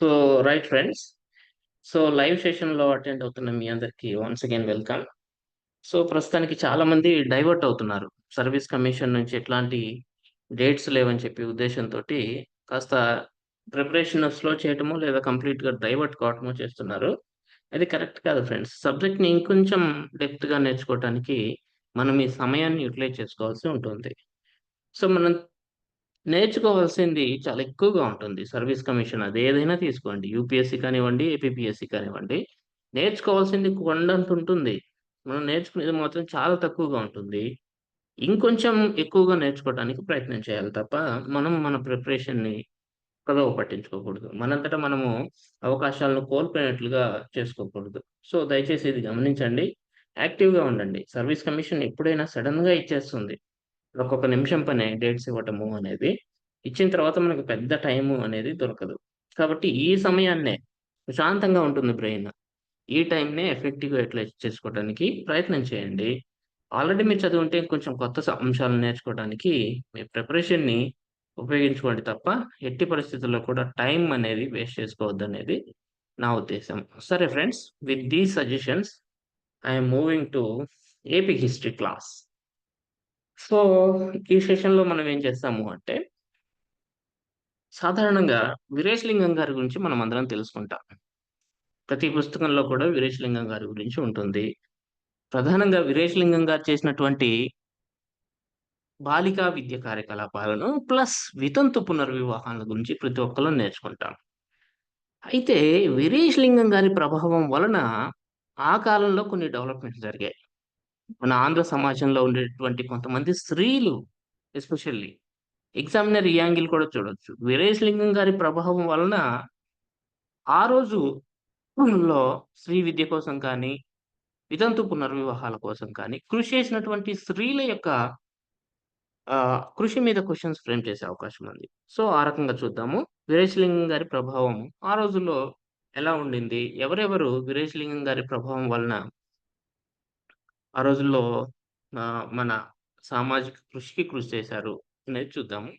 So right friends so live సెషన్లో attend అవుతున్న మీ అందరికీ వన్స్ అగైన్ వెల్కమ్ సో ప్రస్తుతానికి చాలా మంది డైవర్ట్ అవుతున్నారు. సర్వీస్ కమిషన్ నుంచి ఎట్లాంటి డేట్స్ లేవని చెప్పి ఉద్దేశంతో కాస్త ప్రిపరేషన్ స్లో చేయటమో లేదా కంప్లీట్గా డైవర్ట్ కావటమో చేస్తున్నారు. అది కరెక్ట్ కాదు ఫ్రెండ్స్ సబ్జెక్ట్ని ఇంకొంచెం డెప్త్గా నేర్చుకోవటానికి మనం ఈ సమయాన్ని యూటిలైజ్ చేసుకోవాల్సి ఉంటుంది. సో మనం నేర్చుకోవాల్సింది చాలా ఎక్కువగా ఉంటుంది. సర్వీస్ కమిషన్ అది ఏదైనా తీసుకోండి. యూపీఎస్సీ కానివ్వండి ఏపీపీఎస్సీ కానివ్వండి. నేర్చుకోవాల్సింది కొండంత ఉంటుంది. మనం నేర్చుకునేది మాత్రం చాలా తక్కువగా ఉంటుంది. ఇంకొంచెం ఎక్కువగా నేర్చుకోవడానికి ప్రయత్నం చేయాలి తప్ప మనం మన ప్రిపరేషన్ని పదవ పట్టించుకోకూడదు. మనంతటా మనము అవకాశాలను కోల్పోయినట్లుగా చేసుకోకూడదు. సో దయచేసి ఇది గమనించండి. యాక్టివ్గా ఉండండి. సర్వీస్ కమిషన్ ఎప్పుడైనా సడన్గా ఇచ్చేస్తుంది. ఒక్కొక్క నిమిషం పనే డేట్స్ ఇవ్వటము అనేది. ఇచ్చిన తర్వాత మనకు పెద్ద టైము అనేది దొరకదు. కాబట్టి ఈ సమయాన్నే ప్రశాంతంగా ఉంటుంది బ్రెయిన్. ఈ టైంనే ఎఫెక్టివ్గా ఎట్లా చేసుకోవడానికి ప్రయత్నం చేయండి. ఆల్రెడీ మీరు చదువుంటే కొంచెం కొత్త అంశాలను నేర్చుకోవడానికి మీ ప్రిపరేషన్ని ఉపయోగించుకోండి తప్ప ఎట్టి పరిస్థితుల్లో కూడా టైం అనేది వేస్ట్ చేసుకోవద్దు అనేది నా ఉద్దేశం. సరే friends with the suggestions I'm moving to AP history class. So ఈ సెషన్లో మనం ఏం చేస్తాము అంటే సాధారణంగా వీరేశలింగం గారి గురించి మనం అందరం తెలుసుకుంటాం. ప్రతి పుస్తకంలో కూడా వీరేశలింగం గారి గురించి ఉంటుంది. ప్రధానంగా వీరేశలింగం గారు చేసినటువంటి బాలికా విద్య కార్యకలాపాలను ప్లస్ వితంతు పునర్వివాహాల గురించి ప్రతి ఒక్కరు నేర్చుకుంటాం. అయితే వీరేశలింగం గారి ప్రభావం వలన ఆ కాలంలో కొన్ని డెవలప్మెంట్స్ జరిగాయి. మన ఆంధ్ర సమాజంలో ఉండేటువంటి కొంతమంది స్త్రీలు ఎస్పెషల్లీ ఎగ్జామినర్ ఈ యాంగిల్ కూడా చూడొచ్చు. వీరేశలింగం గారి ప్రభావం వలన ఆ రోజు లో స్త్రీ విద్య కోసం కానీ వితంతు పునర్వివాహాల కోసం కానీ కృషి చేసినటువంటి స్త్రీల యొక్క ఆ, కృషి మీద క్వశ్చన్స్ ఫ్రేమ్ చేసే అవకాశం ఉంది. సో ఆ రకంగా చూద్దాము. వీరేశలింగం గారి ప్రభావం ఆ రోజుల్లో ఎలా ఉండింది? ఎవరెవరు వీరేశలింగం గారి ప్రభావం వలన ఆ రోజుల్లో ఆ, మన సామాజిక కృషికి కృషి చేశారు అనేది చూద్దాము.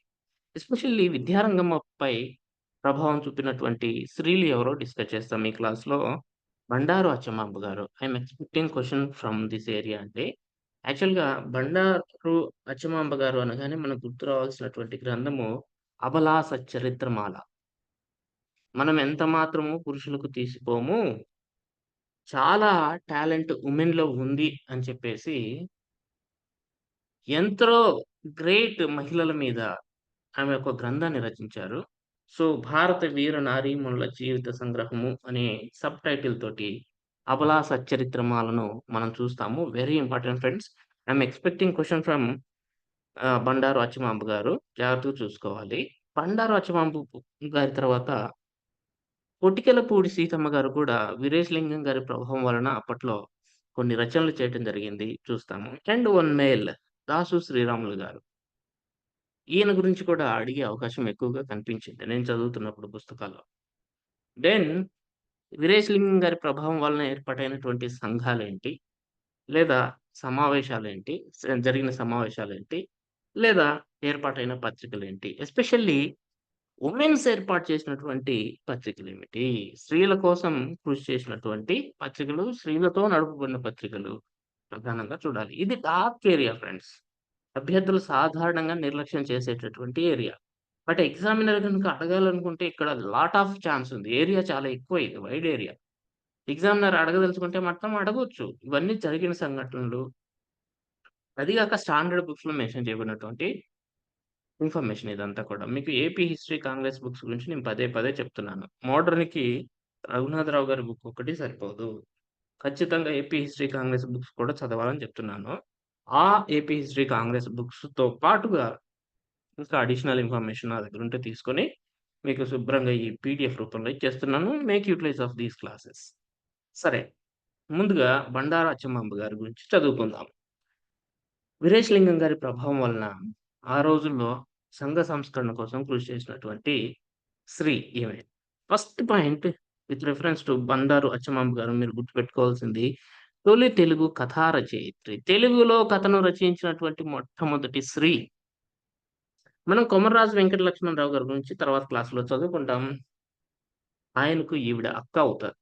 ఎస్పెషల్లీ విద్యారంగంపై ప్రభావం చూపినటువంటి స్త్రీలు ఎవరో డిస్కస్ చేస్తాం ఈ క్లాస్లో. Bandaru Atchamamba garu I'm expecting question from this area అంటే యాక్చువల్గా బండారు అచ్చమాంబ గారు అనగానే మనకు గుర్తు రావాల్సినటువంటి గ్రంథము అబలా సచ్చరిత్రమాల మనం ఎంత మాత్రము పురుషులకు తీసిపోము చాలా టాలెంట్ ఉమెన్లో ఉంది అని చెప్పేసి ఎంతో గ్రేట్ మహిళల మీద ఆమె ఒక గ్రంథాన్ని రచించారు. సో భారత వీర నారీమణుల జీవిత సంగ్రహము అనే సబ్ టైటిల్ తోటి అబలా సచ్చరిత్రమాలను మనం చూస్తాము. Very important friends I'm expecting question from Bandaru Achamamba garu. జాగ్రత్తగా చూసుకోవాలి. బండారు అచ్చమాంబు గారి తర్వాత పొటికెలపూడి సీతమ్మ గారు కూడా వీరేశలింగం గారి ప్రభావం వలన అప్పట్లో కొన్ని రచనలు చేయటం జరిగింది చూస్తాము. And one male Dasu Sriramulu garu. ఈయన గురించి కూడా అడిగే అవకాశం ఎక్కువగా కనిపించింది నేను చదువుతున్నప్పుడు పుస్తకాల్లో. దెన్ వీరేశలింగం గారి ప్రభావం వలన ఏర్పాటైనటువంటి సంఘాలు ఏంటి లేదా సమావేశాలు ఏంటి జరిగిన సమావేశాలు ఏంటి లేదా ఏర్పాటైన పత్రికలు ఏంటి ఎస్పెషల్లీ ఉమెన్స్ ఏర్పాటు చేసినటువంటి పత్రికలు ఏమిటి స్త్రీల కోసం కృషి చేసినటువంటి పత్రికలు స్త్రీలతో నడుపబడిన పత్రికలు ప్రధానంగా చూడాలి. ఇది టాప్ ఏరియా ఫ్రెండ్స్. అభ్యర్థులు సాధారణంగా నిర్లక్ష్యం చేసేటటువంటి ఏరియా. బట్ ఎగ్జామినర్ కనుక అడగాలనుకుంటే ఇక్కడ లాట్ ఆఫ్ ఛాన్స్ ఉంది. ఏరియా చాలా ఎక్కువ ఇది వైడ్ ఏరియా. ఎగ్జామినర్ అడగదలుచుకుంటే మాత్రం అడగవచ్చు ఇవన్నీ జరిగిన సంఘటనలు. అదిగాక స్టాండర్డ్ బుక్స్లో మెన్షన్ చేయబడినటువంటి ఇన్ఫర్మేషన్ ఇదంతా కూడా. మీకు ఏపీ హిస్టరీ కాంగ్రెస్ బుక్స్ గురించి నేను పదే పదే చెప్తున్నాను. మోడర్న్కి రఘునాథరావు గారి బుక్ ఒకటి సరిపోదు. ఖచ్చితంగా ఏపీ హిస్టరీ కాంగ్రెస్ బుక్స్ కూడా చదవాలని చెప్తున్నాను. ఆ ఏపీ హిస్టరీ కాంగ్రెస్ బుక్స్తో పాటుగా ఇంకా అడిషనల్ ఇన్ఫర్మేషన్ నా దగ్గర ఉంటే తీసుకొని మీకు శుభ్రంగా ఈ పీడిఎఫ్ రూపంలో ఇచ్చేస్తున్నాను. Make utilize of these classes. సరే ముందుగా బండారు అచ్చమాంబ గారి గురించి చదువుకుందాం. వీరేశలింగం గారి ప్రభావం వలన ఆ రోజుల్లో సంఘ సంస్కరణ కోసం కృషి చేసినటువంటి శ్రీ ఈమె first point with reference to Bandaru Acchamamba గారు మీరు గుర్తుపెట్టుకోవాల్సింది తొలి తెలుగు కథా రచయిత్రి తెలుగులో కథను రచించినటువంటి మొట్టమొదటి శ్రీ మనం కొమర్రాజు వెంకట లక్ష్మణరావు గారి గురించి తర్వాత క్లాసులో చదువుకుంటాం ఆయనకు ఈవిడ అక్క అవుతారు.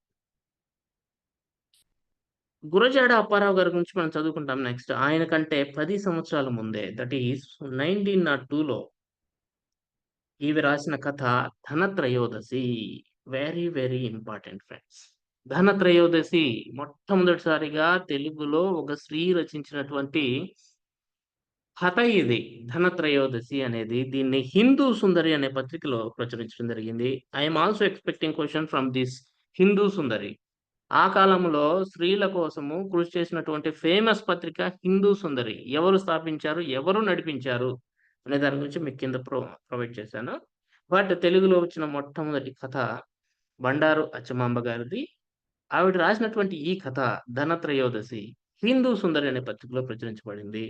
గురజాడ అప్పారావు గారి గురించి మనం చదువుకుంటాం నెక్స్ట్. ఆయన కంటే పది సంవత్సరాల ముందే దట్ ఈస్ 1902లో ఈవి రాసిన కథ 'Dhanatrayodashi' very, very important friends. 'Dhanatrayodashi' మొట్టమొదటిసారిగా తెలుగులో ఒక స్త్రీ రచించినటువంటి కథ ఇది. 'ధనత్రయోదశి' అనేది. దీన్ని 'హిందూ సుందరి' అనే పత్రికలో ప్రచురించడం జరిగింది. I'm also expecting question from this 'Hindu Sundari'. ఆ కాలంలో స్త్రీల కోసము కృషి చేసినటువంటి ఫేమస్ పత్రిక 'హిందూ సుందరి'. ఎవరు స్థాపించారు? ఎవరు నడిపించారు? అనే దాని గురించి మీకు కింద ప్రో ప్రొవైడ్ చేశాను. బట్ తెలుగులో వచ్చిన మొట్టమొదటి కథ బండారు అచ్చమాంబ గారిది. ఆవిడ రాసినటువంటి ఈ కథ 'ధనత్రయోదశి' 'హిందూ సుందరి' అనే పత్రికలో ప్రచురించబడింది.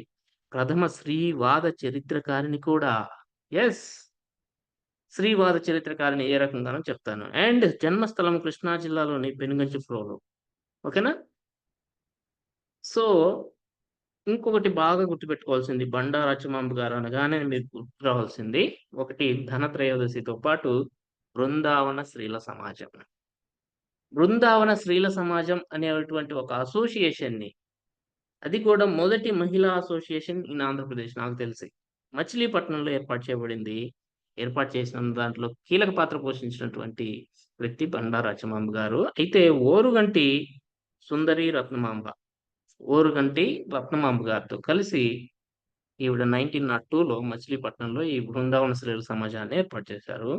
ప్రథమ శ్రీవాద చరిత్రకారిణి కూడా. ఎస్ శ్రీవాద చరిత్రకారిని ఏ రకంగానో చెప్తాను. అండ్ జన్మస్థలం కృష్ణా జిల్లాలోని పెనుగంచిప్రోలు. ఓకేనా? సో, ఇంకొకటి బాగా గుర్తుపెట్టుకోవాల్సింది బండారు అచ్చమాంబ గారు అనగానే మీరు గుర్తు రావాల్సింది ఒకటి 'ధనత్రయోదశి'తో పాటు 'బృందావన స్త్రీల సమాజం'. 'బృందావన స్త్రీల సమాజం' అనేటువంటి ఒక అసోసియేషన్‌ని అది కూడా మొదటి మహిళా అసోసియేషన్ ఇన్ ఆంధ్రప్రదేశ్ నాకు తెలిసి. మచిలీపట్నంలో ఏర్పాటు చేయబడింది. ఏర్పాటు చేసిన దాంట్లో కీలక పాత్ర పోషించినటువంటి వ్యక్తి బండారు అచ్చమాంబ గారు. అయితే ఓరుగంటి సుందరి రత్నమాంబ. ఓరుగంటి రత్నమాంబ గారితో కలిసి ఈవిడ 1902లో మచిలీపట్నంలో ఈ బృందావన స్త్రీల సమాజాన్ని ఏర్పాటు చేశారు.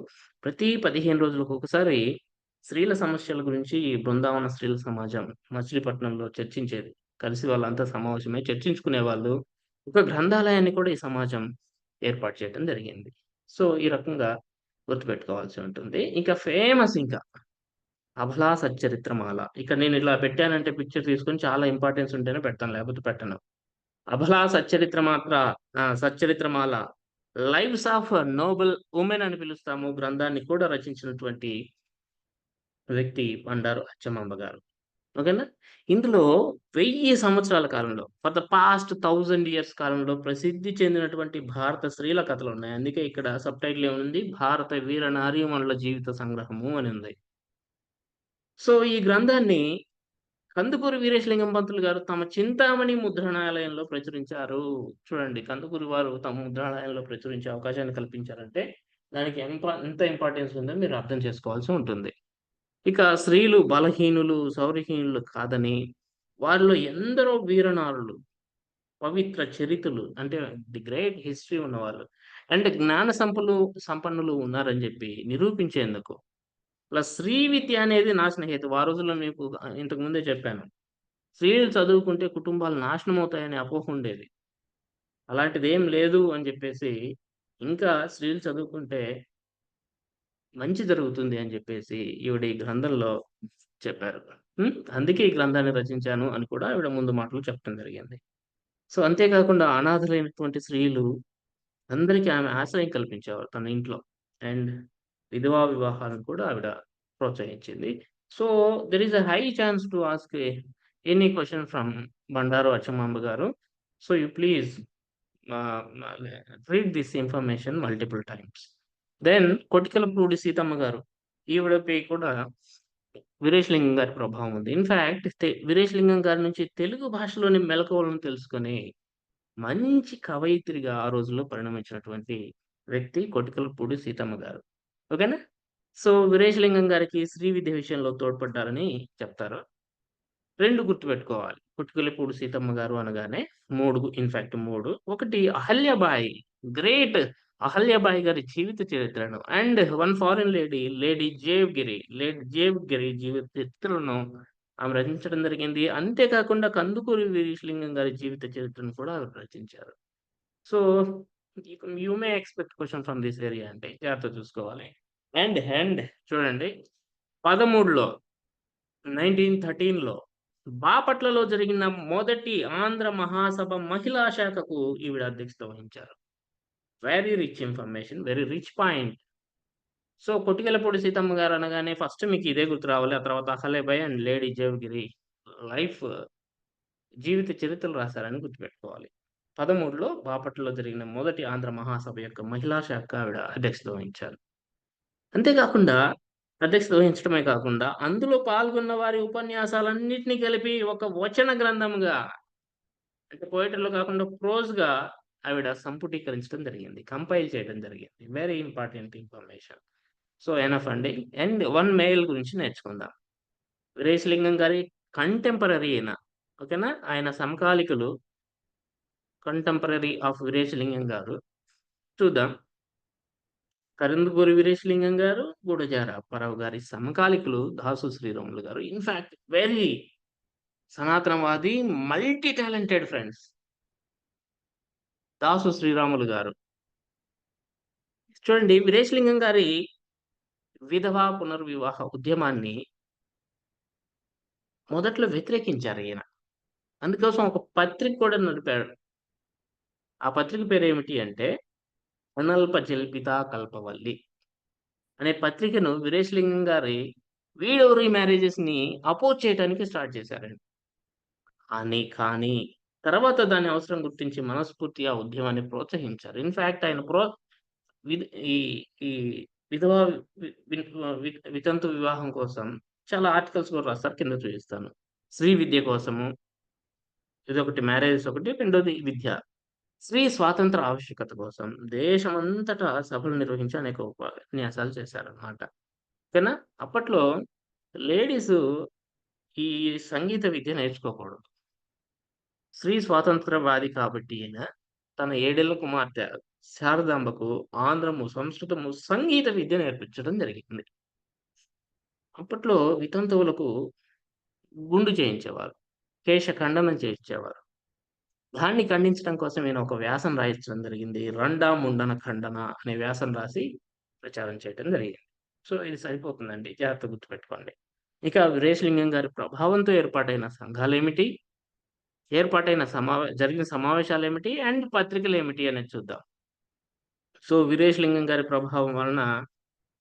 ప్రతి 15 రోజులకు ఒకసారి స్త్రీల సమస్యల గురించి ఈ బృందావన స్త్రీల సమాజం మచిలీపట్నంలో చర్చించేది. కలిసి వాళ్ళంతా సమావేశమై చర్చించుకునేవాళ్ళు. ఒక గ్రంథాలయాన్ని కూడా ఈ సమాజం ఏర్పాటు చేయడం జరిగింది. సో, ఈ రకంగా గుర్తుపెట్టుకోవాల్సి ఉంటుంది. ఇంకా ఫేమస్ ఇంకా అభలా సచ్చరిత్రమాల'. ఇక్కడ నేను ఇలా పెట్టానంటే పిక్చర్ తీసుకొని చాలా ఇంపార్టెన్స్ ఉంటేనే పెడతాను. లేకపోతే పెట్టను. అభలా సచ్చరిత్ర మాత్ర 'Sachcharitramala' lives of noble women అని పిలుస్తాము. గ్రంథాన్ని కూడా రచించినటువంటి వ్యక్తి బండారు అచ్చమాంబ గారు. ఓకేనా? ఇందులో వెయ్యి సంవత్సరాల కాలంలో for the past thousand years కాలంలో ప్రసిద్ధి చెందినటువంటి భారత స్త్రీల కథలు ఉన్నాయి అందుకే ఇక్కడ సబ్‌టైటిల్ ఏముంది? 'భారత వీర నారీమణుల జీవిత సంగ్రహము' అని ఉంది. సో, ఈ గ్రంథాన్ని కందుకూరి వీరేశలింగం పంతులు గారు తమ 'చింతామణి' ముద్రణాలయంలో ప్రచురించారు. చూడండి కందుకూరి వారు తమ ముద్రణాలయంలో ప్రచురించే అవకాశాన్ని కల్పించారంటే దానికి ఎంత ఇంపార్టెన్స్ ఉందో మీరు అర్థం చేసుకోవాల్సి ఉంటుంది. ఇక స్త్రీలు బలహీనులు, సౌరహీనులు కాదని వారిలో ఎందరో వీరనారులు, పవిత్ర చరిత్రలు అంటే ది గ్రేట్ హిస్టరీ ఉన్నవాళ్ళు అండ్ జ్ఞాన సంపలు సంపన్నులు ఉన్నారని చెప్పి నిరూపించేందుకు ప్లస్ శ్రీవిద్య అనేది నాశన హేతువు. ఆ రోజుల్లో మీకు ఇంతకుముందే ఇంతకు ముందే చెప్పాను. స్త్రీలు చదువుకుంటే కుటుంబాలు నాశనం అవుతాయనే అపోహ ఉండేది. అలాంటిది ఏం లేదు అని చెప్పేసి ఇంకా స్త్రీలు చదువుకుంటే మంచి జరుగుతుంది అని చెప్పేసి ఈవిడ ఈ గ్రంథంలో చెప్పారు. అందుకే ఈ గ్రంథాన్ని రచించాను అని కూడా ఆవిడ ముందు మాటలు చెప్పడం జరిగింది. సో, అంతే కాకుండా అనాథలైనటువంటి స్త్రీలు అందరికీ ఆమె ఆశ్రయం కల్పించేవారు తన ఇంట్లో. అండ్ విధవా వివాహాలను కూడా ఆవిడ ప్రోత్సహించింది. So, there is a high chance to ask any question from Bandaru Acchamamba గారు. So, you please read this information multiple times. Then Kotikalapudi Seethamma గారు. ఈవిడపై కూడా వీరేశలింగం గారి ప్రభావం ఉంది. ఇన్‌ఫాక్ట్ వీరేశలింగం గారి నుంచి తెలుగు భాషలోని మెలకువలను తెలుసుకొని మంచి కవయిత్రిగా ఆ రోజుల్లో పరిణమించినటువంటి వ్యక్తి కొటికలపూడి సీతమ్మ గారు. ఓకేనా? సో, వీరేశలింగం గారికి శ్రీ విద్య విషయంలో తోడ్పడ్డారని చెప్తారు. రెండు గుర్తుపెట్టుకోవాలి. కొటికలపూడి సీతమ్మ గారు అనగానే మూడు ఇన్‌ఫాక్ట్ మూడు ఒకటి అహల్యాబాయి గ్రేట్ అహల్యాబాయి గారి జీవిత చరిత్రను and one foreign lady lady జేవ్ Giri lady జేవ్ గిరి జీవిత చరిత్రను ఆమె రచించడం జరిగింది. అంతే కాకుండా కందుకూరి వీరేశలింగం గారి జీవిత చరిత్రను కూడా రచించారు. So, you may expect question from this area అంటే జాగ్రత్త చూసుకోవాలి. అండ్, అండ్ చూడండి 13లో 1913లో బాపట్లలో జరిగిన మొదటి ఆంధ్ర మహాసభ మహిళా శాఖకు ఈవిడ అధ్యక్షత వహించారు. Very rich information. Very rich point. So, Kottikelapudi Seethamma గారు అనగానే ఫస్ట్ మీకు ఇదే గుర్తు రావాలి. ఆ తర్వాత అహల్యాబాయి అండ్ లేడీ జేవగిరి లైఫ్ జీవిత చరిత్రలు రాశారని గుర్తుపెట్టుకోవాలి. 13లో బాపట్లలో జరిగిన మొదటి ఆంధ్ర మహాసభ యొక్క మహిళా శాఖ ఆవిడ అధ్యక్షత వహించారు. అంతేకాకుండా అధ్యక్షత వహించడమే కాకుండా, అందులో పాల్గొన్న వారి ఉపన్యాసాలన్నింటినీ కలిపి ఒక వచన గ్రంథంగా అంటే పోయెట్రీలో కాకుండా ప్రోజ్‌గా ఆవిడ సంపుటీకరించడం జరిగింది. కంపైల్ చేయడం జరిగింది. Very important information. So, enough అండి. అండ్ వన్ మెయిల్ గురించి నేర్చుకుందాం. వీరేశలింగం గారి కంటెంపరీ అయిన ఓకేనా? ఆయన సమకాలికులు కంటెంపరీ ఆఫ్ వీరేశలింగం గారు. చూద్దాం. కరిందుకూరి వీరేశలింగం గారు, గూడజార అప్పారావు గారి సమకాలికులు దాసు శ్రీరాములు గారు. In fact very సనాతనవాది, multi talented friends. Dasu Sriramulu గారు. చూడండి వీరేశలింగం గారి విధవా పునర్వివాహ ఉద్యమాన్ని మొదట్లో వ్యతిరేకించారు ఈయన. అందుకోసం ఒక పత్రిక కూడా నడిపాడు. ఆ పత్రిక పేరు ఏమిటి అంటే, అనల్ప జల్పిత కల్పవల్లి అనే పత్రికను వీరేశలింగం గారి వీడో మ్యారేజెస్ని అపోజ్ చేయడానికి స్టార్ట్ చేశారండి. అని కానీ, తర్వాత దాని అవసరం గుర్తించి మనస్ఫూర్తిగా ఆ ఉద్యమాన్ని ప్రోత్సహించారు. ఇన్‌ఫాక్ట్ ఆయన ప్రో ఈ ఈ విధవా వి వితంతు వివాహం కోసం చాలా ఆర్టికల్స్ కూడా రాస్తారు. కింద చూపిస్తాను. స్త్రీ విద్య కోసము ఇదొకటి మ్యారేజెస్ ఒకటి. రెండోది విద్య. స్త్రీ స్వాతంత్ర ఆవశ్యకత కోసం దేశమంతటా సభలు నిర్వహించి అనేక ఉపన్యాసాలు చేశారనమాట. ఓకేనా? అప్పట్లో లేడీస్ ఈ సంగీత విద్య నేర్చుకోకూడదు. స్త్రీ స్వాతంత్రవాది కాబట్టి ఈయన తన ఏడేళ్ళ కుమార్తె శారదాంబకు ఆంధ్రము, సంస్కృతము, సంగీత విద్య నేర్పించడం జరిగింది. అప్పట్లో వితంతువులకు గుండు చేయించేవారు. కేశ ఖండనం చేయించేవారు. దాన్ని ఖండించడం కోసం నేను ఒక వ్యాసం రాయించడం జరిగింది. 'రండా ముండన ఖండన' అనే వ్యాసం రాసి ప్రచారం చేయడం జరిగింది. సో, ఇది సరిపోతుందండి. జాగ్రత్తగా గుర్తుపెట్టుకోండి. ఇక వీరేశలింగం గారి ప్రభావంతో ఏర్పాటైన సంఘాలు ఏమిటి ఏర్పాటైన సమావే జరిగిన సమావేశాలు ఏమిటి అండ్ పత్రికలు ఏమిటి అనేది చూద్దాం. సో, వీరేశలింగం గారి ప్రభావం వలన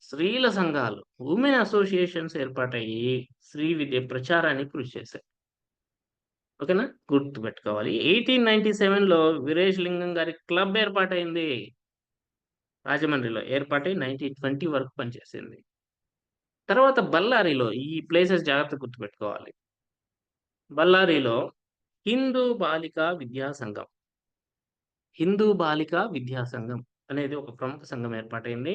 స్త్రీల సంఘాలు, ఉమెన్ అసోసియేషన్స్ ఏర్పాటయ్యి స్త్రీ విద్య ప్రచారానికి కృషి చేశాయి. ఓకేనా? గుర్తుపెట్టుకోవాలి. 1897లో వీరేశలింగం గారి క్లబ్ ఏర్పాటైంది. రాజమండ్రిలో ఏర్పాటై 1920 వరకు పనిచేసింది. తర్వాత బళ్ళారిలో ఈ ప్లేసెస్ జాగ్రత్త గుర్తుపెట్టుకోవాలి. బళ్ళారిలో హిందూ బాలికా విద్యా సంఘం. హిందూ బాలికా విద్యా సంఘం అనేది ఒక ప్రముఖ సంఘం ఏర్పాటైంది.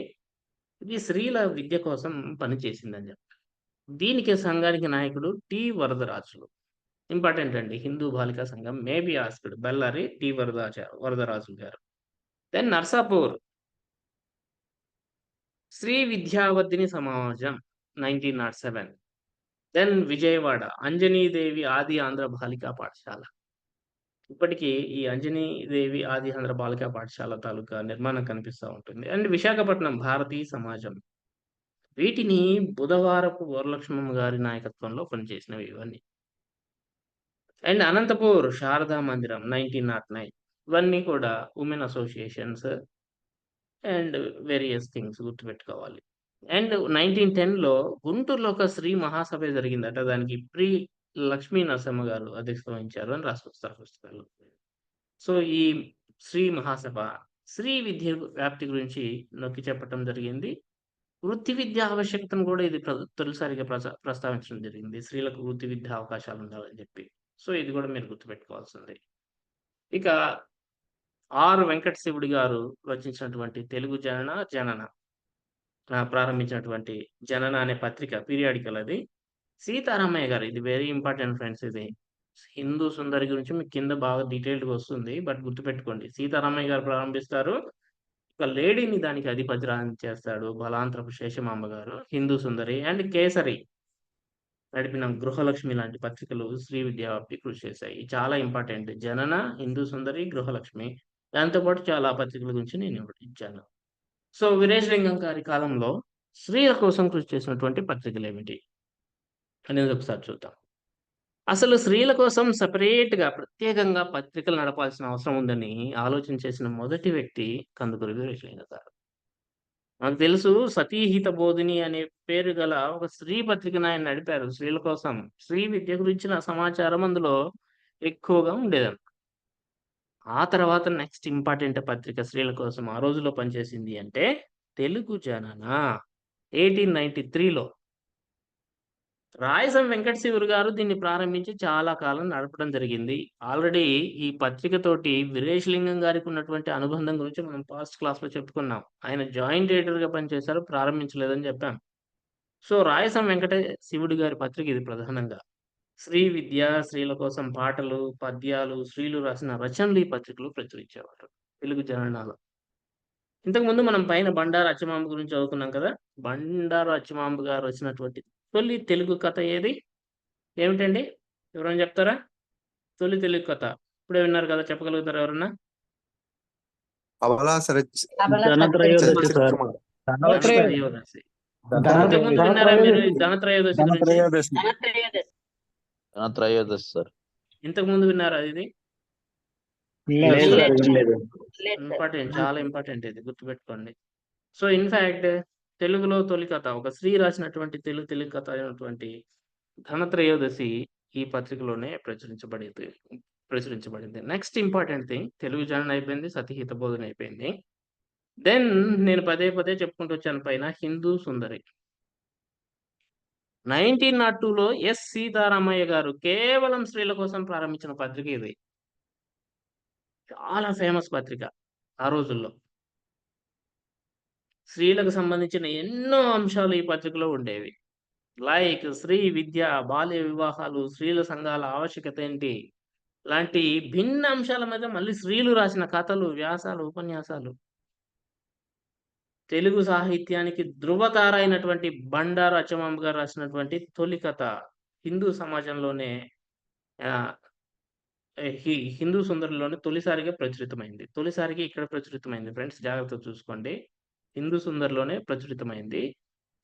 ఇది స్త్రీల విద్య కోసం పనిచేసిందని చెప్పారు దీనికి సంఘానికి నాయకుడు టి. వరదరాజులు. ఇంపార్టెంట్ అండి. Hindu Balika Sangham may be asked Bellary T. వరదాచ Varadaraju గారు. దెన్ నర్సాపూర్ శ్రీ విద్యావర్ధిని సమాజం 1907. దెన్ విజయవాడ అంజనీదేవి ఆది ఆంధ్ర బాలికా పాఠశాల. ఇప్పటికీ ఈ అంజనీదేవి ఆది ఆంధ్ర బాలికా పాఠశాల తాలూకా నిర్మాణం కనిపిస్తా ఉంటుంది. అండ్ విశాఖపట్నం భారతీయ సమాజం. వీటిని బుధవారపు వరలక్ష్మమ్మ గారి నాయకత్వంలో పనిచేసినవి ఇవన్నీ. అండ్ అనంతపూర్ శారదా మందిరం 1909 ఇవన్నీ కూడా women associations and various things గుర్తుపెట్టుకోవాలి. అండ్ 1910లో గుంటూరులో ఒక స్త్రీ మహాసభ జరిగిందట. దానికి ప్రీ లక్ష్మీ నరసింహ గారు అధ్యక్షత వహించారు అని రాసుకొస్తారు పుస్తకాలు సో, ఈ శ్రీ మహాసభ స్త్రీ విద్య వ్యాప్తి గురించి నొక్కి చెప్పటం జరిగింది. వృత్తి విద్య ఆవశ్యకతను కూడా ఇది తొలిసారిగా ప్రస్తావించడం జరిగింది. స్త్రీలకు వృత్తి విద్య అవకాశాలు ఉండాలని చెప్పి. సో, ఇది కూడా మీరు గుర్తుపెట్టుకోవాల్సింది ఇక ఆర్. వెంకట శివుడి గారు రచించినటువంటి తెలుగు జనన, జనన ప్రారంభించినటువంటి 'జనన' అనే పత్రిక పీరియాడికల్ అది. సీతారామయ్య గారు ఇది వెరీ ఇంపార్టెంట్ ఫ్రెండ్స్ ఇది. హిందూ సుందరి గురించి మీకు కింద బాగా డీటెయిల్డ్‌గా వస్తుంది. బట్ గుర్తుపెట్టుకోండి. సీతారామయ్య గారు ప్రారంభిస్తారు. ఒక లేడీని దానికి అధిపతి చేస్తాడు. బలాంతరపు శేషమాంబ గారు. హిందూ సుందరి అండ్ కేసరి నడిపిన గృహలక్ష్మి లాంటి పత్రికలు శ్రీ విద్యావ్యాప్తి కృషి చేశాయి. చాలా ఇంపార్టెంట్. 'జనన', 'హిందూ సుందరి', 'గృహలక్ష్మి' దాంతోపాటు చాలా పత్రికల గురించి నేను ఇచ్చాను. సో, వీరేశలింగం గారి కాలంలో స్త్రీల కోసం కృషి చేసినటువంటి పత్రికలు ఏమిటి అనేది ఒకసారి చూద్దాం. అసలు స్త్రీల కోసం సపరేట్గా ప్రత్యేకంగా పత్రికలు నడపాల్సిన అవసరం ఉందని ఆలోచన చేసిన మొదటి వ్యక్తి కందుకూరి వీరేశలింగం గారు. నాకు తెలుసు 'సతీహిత బోధిని' అనే పేరు గల ఒక స్త్రీ పత్రికను ఆయన నడిపారు స్త్రీల కోసం. స్త్రీ విద్య గురించిన సమాచారం అందులో ఎక్కువగా ఉండేదన్నమాట. ఆ తర్వాత నెక్స్ట్ ఇంపార్టెంట్ పత్రిక స్త్రీల కోసం ఆ రోజుల్లో పనిచేసింది అంటే 'తెలుగు జనన' 1893లో రాయసం వెంకట శివురు గారు దీన్ని ప్రారంభించి చాలా కాలం నడపడం జరిగింది. ఆల్రెడీ ఈ పత్రిక తోటి వీరేశలింగం గారికి ఉన్నటువంటి అనుబంధం గురించి మనం పాస్ట్ క్లాస్‌లో చెప్పుకున్నాం. ఆయన జాయింట్ ఎడిటర్‌గా పనిచేశారు. ప్రారంభించలేదని చెప్పాం. సో, రాయసం వెంకట శివుడు గారి పత్రిక ఇది ప్రధానంగా. శ్రీ విద్య, స్త్రీల కోసం పాటలు, పద్యాలు, స్త్రీలు రాసిన రచనలు ఈ పత్రికలో ప్రచురించేవారు. తెలుగు జనాలలో. ఇంతకుముందు మనం పైన బండారు అచ్చమాంబ గురించి చదువుకున్నాం కదా! బండారు అచ్చమాంబ గారు వచ్చినటువంటి తొలి తెలుగు కథ ఏది? ఏమిటండి? ఎవరైనా చెప్తారా? తొలి తెలుగు కథ. ఇప్పుడే విన్నారు కదా! చెప్పగలుగుతారా ఎవరన్నా? ధనత్రయోదశి విన్నారా మీరు ధనత్రయోదశి? ధనత్రయోదశి సార్. ఇంతకుముందు విన్నారా ఇది? ఇంపార్టెంట్. చాలా ఇంపార్టెంట్ ఇది గుర్తుపెట్టుకోండి. సో, ఇన్‌ఫాక్ట్ తెలుగులో తొలి కథ ఒక స్త్రీ రాసినటువంటి తెలుగు తెలుగు కథ అయినటువంటి ధనత్రయోదశి ఈ పత్రికలోనే ప్రచురించబడేది ప్రచురించబడింది. నెక్స్ట్ ఇంపార్టెంట్ థింగ్ తెలుగు జనం అయిపోయింది. సతిహిత బోధన అయిపోయింది. దెన్ నేను పదే పదే చెప్పుకుంటూ వచ్చాను పైన హిందూ సుందరి. 1902లో ఎస్. సీతారామయ్య గారు కేవలం స్త్రీల కోసం ప్రారంభించిన పత్రిక ఇది. చాలా ఫేమస్ పత్రిక ఆ రోజుల్లో. స్త్రీలకు సంబంధించిన ఎన్నో అంశాలు ఈ పత్రికలో ఉండేవి. లైక్ స్త్రీ విద్య, బాల్య వివాహాలు, స్త్రీల సంఘాల ఆవశ్యకత ఏంటి? లాంటి భిన్న అంశాల మీద మళ్ళీ స్త్రీలు రాసిన కథలు, వ్యాసాలు, ఉపన్యాసాలు. తెలుగు సాహిత్యానికి ధృవతార అయినటువంటి బండారు అచ్చమాంబ గారు రాసినటువంటి తొలి కథ హిందూ సమాజంలోనే హి హిందూ సుందరిలోనే తొలిసారిగా ప్రచురితమైంది. తొలిసారిగా ఇక్కడ ప్రచురితమైంది ఫ్రెండ్స్ జాగ్రత్తగా చూసుకోండి. హిందూ సుందర్లోనే ప్రచురితమైంది.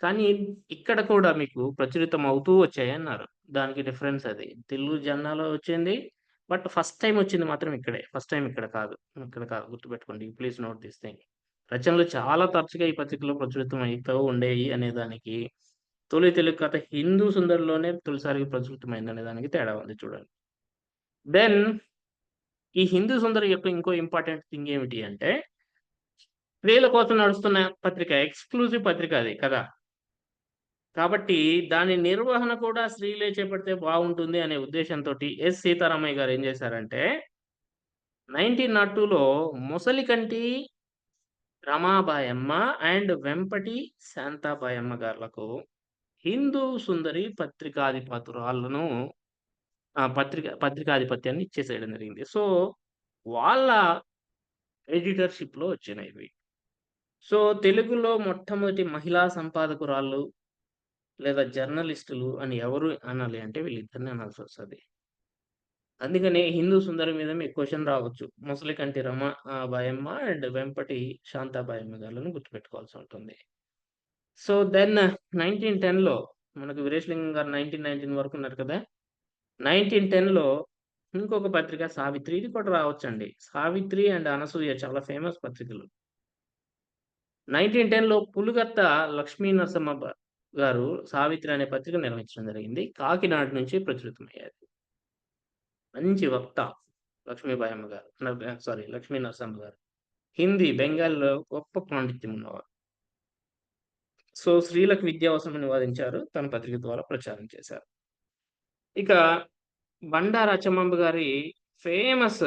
కానీ ఇక్కడ కూడా మీకు ప్రచురితం అవుతూ వచ్చాయన్నారు. దానికి డిఫరెన్స్ అది. తెలుగు జర్నాలో వచ్చింది. బట్ ఫస్ట్ టైం వచ్చింది మాత్రం ఇక్కడే. ఫస్ట్ టైం ఇక్కడ కాదు. ఇక్కడ కాదు గుర్తుపెట్టుకోండి. Please note this thing. రచనలు చాలా తరచుగా ఈ పత్రికలో ప్రచురితం అవుతూ ఉండేవి అనే దానికి తొలి తెలుగు కథ హిందూ సుందర్లోనే తొలిసారిగా ప్రచురితమైంది అనే దానికి తేడా ఉంది చూడండి. దెన్ ఈ హిందూ సుందరి యొక్క ఇంకో ఇంపార్టెంట్ థింగ్ ఏమిటి అంటే స్త్రీల కోసం నడుస్తున్న పత్రిక. ఎక్స్‌క్లూజివ్ పత్రిక అది కదా! కాబట్టి దాని నిర్వహణ కూడా స్త్రీలే చేపడితే బాగుంటుంది అనే ఉద్దేశంతోటి ఎస్. సీతారామయ్య గారు ఏం చేశారంటే 1902లో ముసలికంటి రమాబాయమ్మ అండ్ వెంపటి శాంతాబాయమ్మ గార్లకు హిందూ సుందరి పత్రికాధిపతురాలను పత్రిక పత్రికాధిపత్యాన్ని ఇచ్చేసేయడం జరిగింది. సో, వాళ్ళ ఎడిటర్‌షిప్‌లో వచ్చినాయి ఇవి. సో, తెలుగులో మొట్టమొదటి మహిళా సంపాదకురాళ్ళు లేదా జర్నలిస్టులు అని ఎవరు అనాలి అంటే వీళ్ళిద్దరిని వస్తుంది అందుకనే హిందూ సుందరి మీద మీకు క్వశ్చన్ రావచ్చు. ముసలికంటి రమ బాయమ్మ అండ్ వెంపటి శాంతాబాయమ్మ గార్లను గుర్తుపెట్టుకోవాల్సి ఉంటుంది. సో, దెన్ 1910లో మనకు వీరేశలింగం గారు 1919 వరకు ఉన్నారు కదా! 1910లో ఇంకొక పత్రిక 'సావిత్రి' ఇది కూడా రావచ్చండి. 'సావిత్రి' అండ్ 'అనసూయ' చాలా ఫేమస్ పత్రికలు. 1910లో పులుగత్త లక్ష్మీ నరసమ్మ గారు 'సావిత్రి' అనే పత్రిక నిర్వహించడం జరిగింది. కాకినాడ నుంచి ప్రచురితమయ్యేది. మంచి వక్త లక్ష్మీబాయమ్మ గారు. సారీ లక్ష్మీ నరసమ్మ గారు. హిందీ, బెంగాల్లో గొప్ప పాండిత్యం ఉన్నవారు. సో, స్త్రీలకు విద్యావసరమని వాదించారు. తన పత్రిక ద్వారా ప్రచారం చేశారు. ఇక బండారు అచ్చమ్మ గారి ఫేమస్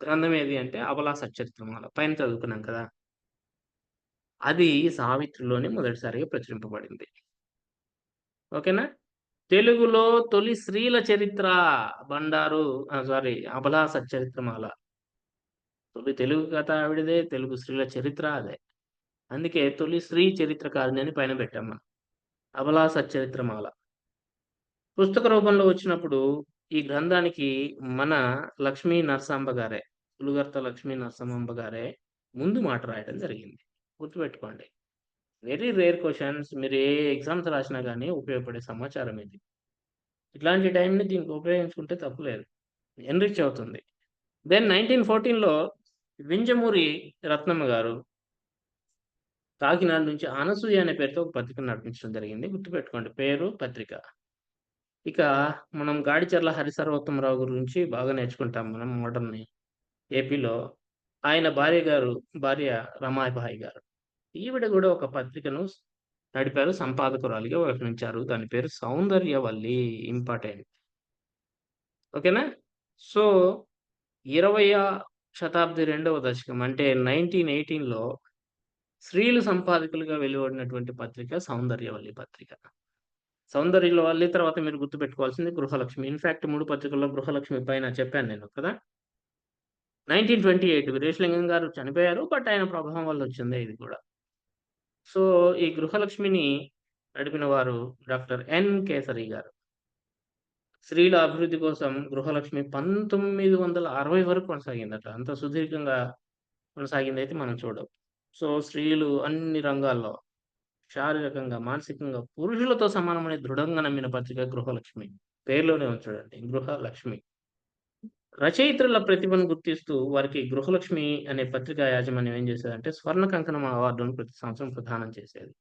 గ్రంథం ఏది అంటే 'అబలా సచ్చరిత్రమాల' పైన చదువుకున్నాం కదా! అది 'సావిత్రి'లోనే మొదటిసారిగా ప్రచురింపబడింది. ఓకేనా? తెలుగులో తొలి స్త్రీల చరిత్ర బండారు సారీ 'అబలా సచ్చరిత్రమాల'. తొలి తెలుగు కథ ఆవిడదే. తెలుగు స్త్రీల చరిత్ర అదే. అందుకే తొలి స్త్రీ చరిత్రకారిణి అని పైన పెట్టాం మనం. 'అబలా సచ్చరిత్రమాల'. పుస్తక రూపంలో వచ్చినప్పుడు ఈ గ్రంథానికి మన లక్ష్మీ నరసాంబ గారే, పులుగర్త లక్ష్మీ నరసమాంబ గారే ముందు మాట రాయడం జరిగింది. గుర్తుపెట్టుకోండి. వెరీ రేర్ క్వశ్చన్స్ మీరు ఏ ఎగ్జామ్స్ రాసినా కానీ ఉపయోగపడే సమాచారం ఇది. ఇట్లాంటి టైంని దీనికి ఉపయోగించుకుంటే తప్పులేదు. ఎన్రిచ్ అవుతుంది. దెన్ 1914లో వింజమూరి రత్నమ్మ గారు కాకినాడ నుంచి 'అనసూయ' అనే పేరుతో ఒక పత్రికను నడిపించడం జరిగింది. గుర్తుపెట్టుకోండి పేరు, పత్రిక. ఇక మనం గాడిచర్ల హరిసర్వోత్తమరావు గురించి బాగా నేర్చుకుంటాం మనం మోడర్న్‌ని. ఏపీలో. ఆయన భార్య గారు భార్య రమాబాయి గారు. ఈవిడ కూడా ఒక పత్రికను నడిపారు. సంపాదకురాలిగా వ్యవహరించారు. దాని పేరు సౌందర్యవల్లి. ఇంపార్టెంట్. ఓకేనా? సో, 20వ శతాబ్ది రెండవ దశకం అంటే 1918లో స్త్రీలు సంపాదకులుగా వెలువడినటువంటి పత్రిక సౌందర్యవల్లి పత్రిక. సౌందర్యవల్లి తర్వాత మీరు గుర్తుపెట్టుకోవాల్సింది గృహలక్ష్మి. ఇన్‌ఫాక్ట్ మూడు పత్రికల్లో గృహలక్ష్మి పైన చెప్పాను నేను కదా! 1928 వీరేశలింగం గారు చనిపోయారు. బట్ ఆయన ప్రభావం వల్ల వచ్చిందే ఇది కూడా. సో, ఈ గృహలక్ష్మిని నడిపిన వారు డాక్టర్ ఎన్. కేసరి గారు. స్త్రీల అభివృద్ధి కోసం గృహలక్ష్మి 1960 వరకు కొనసాగిందట. అంత సుదీర్ఘంగా కొనసాగిందైతే మనం చూడం. సో, స్త్రీలు అన్ని రంగాల్లో శారీరకంగా, మానసికంగా పురుషులతో సమానమని దృఢంగా నమ్మిన పత్రిక గృహలక్ష్మి. పేరులోనే ఉంచడండి చూడండి. గృహలక్ష్మి. రచయిత్రుల ప్రతిభను గుర్తిస్తూ వారికి గృహలక్ష్మి అనే పత్రికా యాజమాన్యం ఏం చేసేదంటే స్వర్ణ కంకణం అవార్డును ప్రతి సంవత్సరం ప్రదానం చేసేది.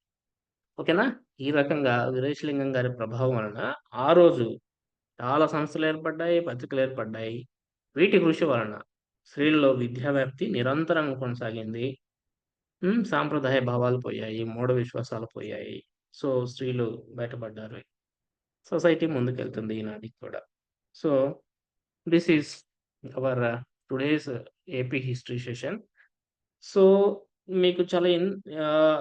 ఓకేనా? ఈ రకంగా వీరేశలింగం గారి ప్రభావం వలన ఆ రోజు చాలా సంస్థలు ఏర్పడ్డాయి. పత్రికలు ఏర్పడ్డాయి. వీటి కృషి వలన స్త్రీలలో విద్యా వ్యాప్తి నిరంతరం కొనసాగింది. సాంప్రదాయ భావాలు పోయాయి. మూఢ విశ్వాసాలు పోయాయి. సో, స్త్రీలు బయటపడ్డారు. సొసైటీ ముందుకెళ్తుంది ఈనాటికి కూడా. So, this is our today's AP history session. So, మీకు చాలా in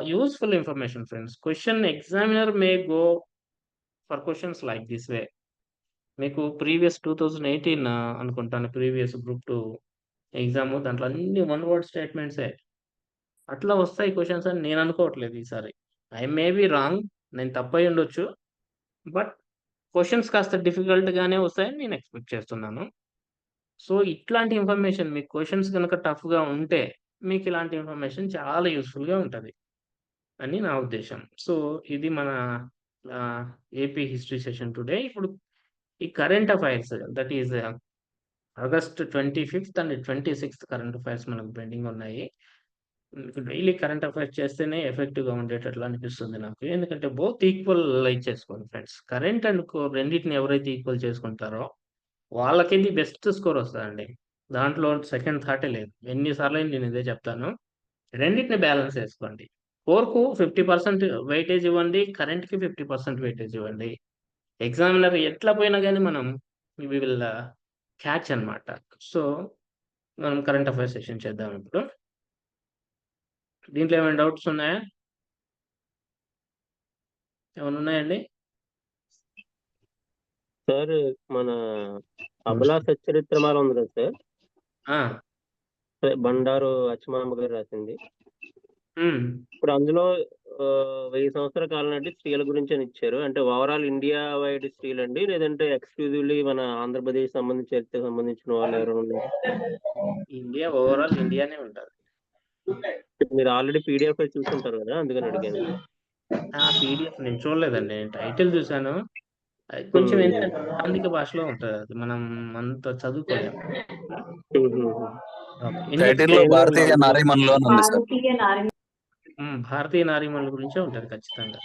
useful information friends. Question examiner may go for questions like this way. మీకు ప్రీవియస్ 2018 అనుకుంటాను. ప్రీవియస్ గ్రూప్ 2 ఎగ్జామ్ దాంట్లో అన్ని వన్ వర్డ్ స్టేట్మెంట్సే. అట్లా వస్తాయి క్వశ్చన్స్ అని నేను అనుకోవట్లేదు ఈసారి. I may be wrong. నేను తప్పయ్యుండొచ్చు. బట్ క్వశ్చన్స్ కాస్త డిఫికల్ట్‌గానే వస్తాయని నేను ఎక్స్‌పెక్ట్ చేస్తున్నాను. సో, ఇట్లాంటి ఇన్ఫర్మేషన్ మీకు క్వశ్చన్స్ కనుక టఫ్‌గా ఉంటే మీకు ఇలాంటి ఇన్ఫర్మేషన్ చాలా యూస్ఫుల్గా ఉంటుంది అని నా ఉద్దేశం సో, ఇది మన ఏపీ హిస్టరీ సెషన్ టుడే. ఇప్పుడు ఈ current affairs that is August 25థ్ and 26థ్ కరెంట్ అఫైర్స్ మనకు పెండింగ్ ఉన్నాయి. డైలీ కరెంట్ అఫైర్స్ చేస్తేనే ఎఫెక్టివ్‌గా ఉండేటట్లు అనిపిస్తుంది నాకు. ఎందుకంటే బోత్ ఈక్వల్ లైక్ చేసుకోండి ఫ్రెండ్స్. కరెంట్ అండ్ కోర్ ఎవరైతే ఈక్వల్ చేసుకుంటారో వాళ్ళకేది బెస్ట్ స్కోర్ వస్తుందండి దాంట్లో సెకండ్ థాటే లేదు. ఎన్నిసార్లు నేను ఇదే చెప్తాను. రెండిటిని బ్యాలెన్స్ చేసుకోండి. కోర్‌కు 50% వెయిటేజ్ ఇవ్వండి. కరెంట్‌కి 50% వెయిటేజ్ ఇవ్వండి. ఎగ్జామినర్ ఎట్లా పోయినా కానీ మనం వి విల్ క్యాచ్ అన్నమాట. సో, మనం కరెంట్ అఫైర్స్ సెషన్ చేద్దాం ఇప్పుడు. దీంట్లో ఏమైనా డౌట్స్ ఉన్నాయా? ఏమన్నా ఉన్నాయండి? సార్ మన అబలా సచ్చరిత్రమాల ఉంది కదా సార్. బండారు అచ్చమాంబ గారు రాసింది. ఇప్పుడు అందులో 1000 సంవత్సరాల కాలం నాటి స్త్రీల గురించి అని ఇచ్చారు. అంటే ఓవరాల్ ఇండియా వైడ్ స్త్రీలండి? లేదంటే ఎక్స్‌క్లూజివ్‌లీ మన ఆంధ్రప్రదేశ్ సంబంధించి చరిత్రకు సంబంధించిన వాళ్ళు ఎవరైనా ఉన్నారా? ఇండియా ఓవరాల్ ఇండియానే ఉంటది. మీరు ఆల్రెడీ పీడీఎఫ్ చూసుంటారు కదా! అందుకని అడిగాను. ఆ పీడీఎఫ్ నేను చూడలేదండి. నేను టైటిల్ చూసాను. అది కొంచెం. ఏంటంటే భాషలో ఉంటదది. మనం అంత చదువుకోలేం. భారతీయ నారీమణులు. భారతీయ గురించే ఉంటది ఖచ్చితంగా.